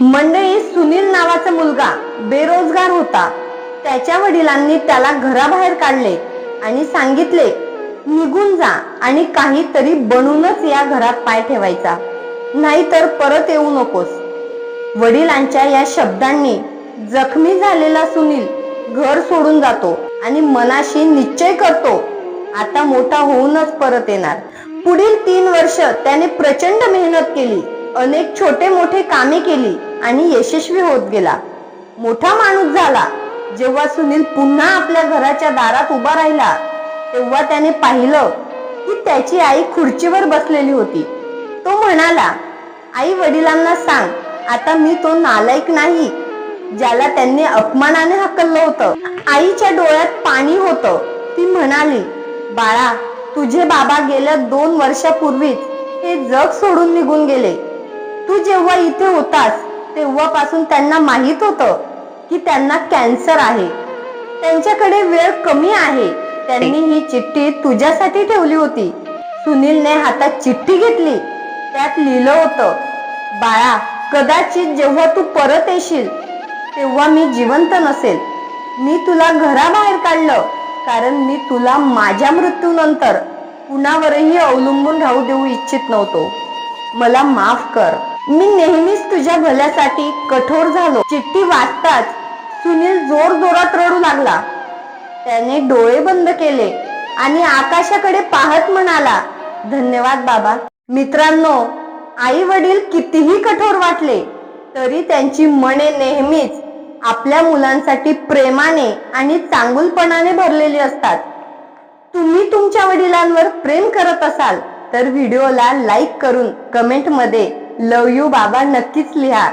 मंडळी सुनील नावाचा मुलगा बेरोजगार होता. त्याच्या वडिलांनी त्याला घराबाहेर काढले आणि सांगितले निघून जा आणि काहीतरी बनूनच या घरात पाय ठेवायचा. नाहीतर परत येऊ नकोस. वडिलांच्या या शब्दांनी जखमी झालेला सुनील घर सोडून जातो आणि मनाशी निश्चय करतो आता मोठा होऊनच परत येणार. पुढील तीन वर्ष त्याने प्रचंड मेहनत केली अनेक छोटे मोठे कामे केली आणि यशस्वी होत गेला. मोठा माणूस झाला. जेव्हा सुनील पुन्हा आपल्या घराच्या दारात उभा राहिला तेव्हा त्याने पाहिलं की त्याची आई खुर्चीवर बसलेली होती. तो म्हणाला आई वडिलांना सांग आता मी तो नालायक नाही. ज्याला त्यांनी अपमानाने हकललं होतं. आईच्या डोळ्यात पाणी होतं. ती म्हणाली बाळा तुझे बाबा गेल्या दोन वर्षापूर्वीच हे जग सोडून निघून गेले. तू जेव्हा इथे होतास तेव्हापासून त्यांना माहीत होतं की त्यांना कॅन्सर आहे. त्यांच्याकडे वेळ कमी आहे. त्यांनी ही चिठ्ठी तुझ्यासाठी ठेवली होती. सुनीलने हातात चिठ्ठी घेतली. त्यात लिहिलं होतं बाळा कदाचित जेव्हा तू परत येशील तेव्हा मी जिवंत नसेल. मी तुला घराबाहेर काढलं कारण मी तुला माझ्या मृत्यूनंतर कुणावरही अवलंबून राहू देऊ इच्छित नव्हतो. मला माफ कर. मी नेहमीच तुझ्या भल्यासाठी कठोर झालो. चिठ्ठी वाचताच सुनील जोर जोरात रडू लागला. त्याने डोळे बंद केले आणि आकाशाकडे पाहत म्हणाला धन्यवाद बाबा. मित्रांनो आई वडील कितीही कठोर वाटले तरी त्यांची मने नेहमीच आपल्या मुलांसाठी प्रेमाने आणि चांगुलपणाने भरलेली असतात. तुम्ही तुमच्या वडिलांवर प्रेम करत असाल तर व्हिडिओला लाईक करून कमेंटमध्ये लव यू बाबा नक्कीच लिहा.